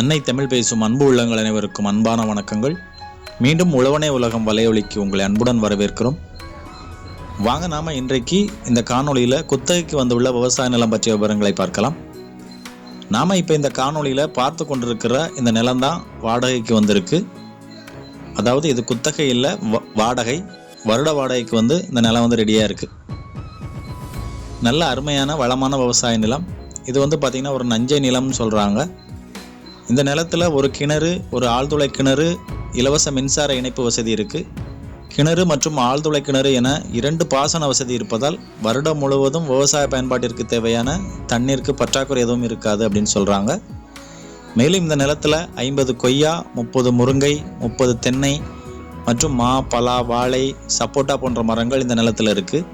அன்னை தமிழ் பேசும் அன்பு உள்ளங்கள் அனைவருக்கும் அன்பான வணக்கங்கள். மீண்டும் உழவனே உலகம் வலையொலிக்கு உங்களை அன்புடன் வரவேற்கிறோம். வாங்க நாம இன்றைக்கு இந்த காணொளியில் குத்தகைக்கு வந்துள்ள விவசாய நிலம் பற்றிய விவரங்களை பார்க்கலாம். நாம இப்போ இந்த காணொளியில் பார்த்து கொண்டிருக்கிற இந்த நிலம்தான் வாடகைக்கு வந்திருக்கு. அதாவது இது குத்தகை இல்லை வ- வாடகை. வருட வாடகைக்கு வந்து இந்த நிலம் வந்து ரெடியாக இருக்குது நல்ல அருமையான வளமான விவசாய நிலம். இது வந்து பார்த்திங்கன்னா ஒரு நஞ்சை நிலம்னு சொல்கிறாங்க இந்த நிலத்தில் ஒரு கிணறு ஒரு ஆழ்துளை கிணறு இலவச மின்சார இணைப்பு வசதி இருக்குது கிணறு மற்றும் ஆழ்துளை கிணறு என இரண்டு பாசன வசதி இருப்பதால் வருடம் முழுவதும் விவசாய பயன்பாட்டிற்கு தேவையான தண்ணீருக்கு பற்றாக்குறை எதுவும் இருக்காது அப்படின்னு சொல்கிறாங்க மேலும் இந்த நிலத்தில் ஐம்பது கொய்யா முப்பது முருங்கை முப்பது தென்னை மற்றும் மா பலா வாழை சப்போட்டா போன்ற மரங்கள் இந்த நிலத்தில் இருக்குது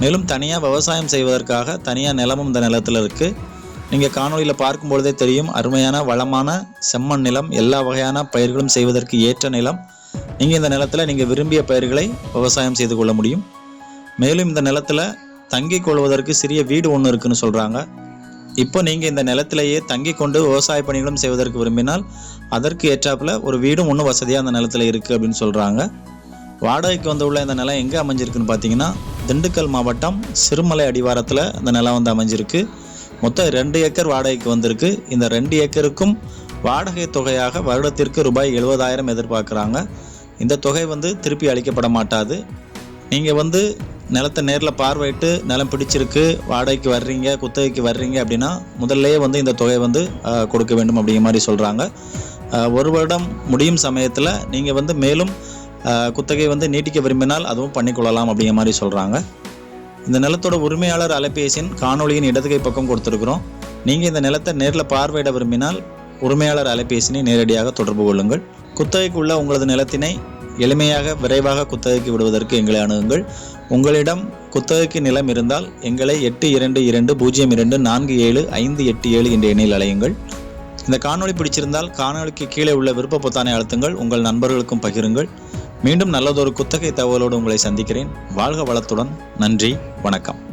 மேலும் தனியாக விவசாயம் செய்வதற்காக தனியாக நிலமும் இந்த நிலத்தில் இருக்குது நீங்கள் காணொளியில் பார்க்கும்பொழுதே தெரியும் அருமையான வளமான செம்மண் நிலம் எல்லா வகையான பயிர்களும் செய்வதற்கு ஏற்ற நிலம். நீங்கள் இந்த நிலத்தில் நீங்கள் விரும்பிய பயிர்களை விவசாயம் செய்து கொள்ள முடியும். மேலும் இந்த நிலத்தில் தங்கிக் கொள்வதற்கு சிறிய வீடு ஒன்று இருக்குன்னு சொல்கிறாங்க இப்போ நீங்கள் இந்த நிலத்திலேயே தங்கி கொண்டு விவசாய பணிகளும் செய்வதற்கு விரும்பினால் அதற்கு ஏற்றாப்பில் ஒரு வீடும் ஒன்று வசதியாக அந்த நிலத்தில் இருக்குது அப்படின்னு சொல்கிறாங்க வாடகைக்கு வந்து உள்ள இந்த நிலம் எங்கே அமைஞ்சிருக்குன்னு பார்த்தீங்கன்னா திண்டுக்கல் மாவட்டம் சிறுமலை அடிவாரத்தில் இந்த நிலம் வந்து அமைஞ்சிருக்கு. மொத்தம் ரெண்டு ஏக்கர் வாடகைக்கு வந்திருக்கு. இந்த ரெண்டு ஏக்கருக்கும் வாடகை தொகையாக வருடத்திற்கு ரூபாய் எழுபதாயிரம் எதிர்பார்க்குறாங்க. இந்த தொகை வந்து திருப்பி அளிக்கப்பட மாட்டாது. நீங்கள் வந்து நிலத்தை நேரில் பார்வையிட்டு நிலம் பிடிச்சிருக்கு வாடகைக்கு வர்றீங்க குத்தகைக்கு வர்றீங்க அப்படின்னா முதல்லையே வந்து இந்த தொகை வந்து கொடுக்க வேண்டும் அப்படிங்கிற மாதிரி சொல்கிறாங்க ஒரு வருடம் முடியும் சமயத்தில் நீங்கள் வந்து மேலும் குத்தகை வந்து நீட்டிக்க விரும்பினால் அதுவும் பண்ணிக்கொள்ளலாம் அப்படிங்கிற மாதிரி சொல்கிறாங்க இந்த நிலத்தோட உரிமையாளர் அலைபேசியின் காணொளியின் இடதுகை பக்கம் கொடுத்துருக்குறோம். நீங்கள் இந்த நிலத்தை நேரில் பார்வையிட விரும்பினால் உரிமையாளர் அலைபேசினை நேரடியாக தொடர்பு கொள்ளுங்கள். குத்தகைக்கு உள்ள உங்களது நிலத்தினை எளிமையாக விரைவாக குத்தகைக்கு விடுவதற்கு எங்களை அணுகுங்கள். உங்களிடம் குத்தகைக்கு நிலம் இருந்தால் எங்களை எட்டு இரண்டு இரண்டு பூஜ்ஜியம் இரண்டு நான்கு ஏழு ஐந்து எட்டு ஏழு என்ற எண்ணில் அலையுங்கள் இந்த காணொளி பிடிச்சிருந்தால் காணொளிக்கு கீழே உள்ள விருப்ப பொத்தானை அழுத்துங்கள். உங்கள் நண்பர்களுக்கும் பகிருங்கள். மீண்டும் நல்லதொரு குத்தகை தகவலோடு உங்களை சந்திக்கிறேன். வாழ்க வளத்துடன். நன்றி. வணக்கம்.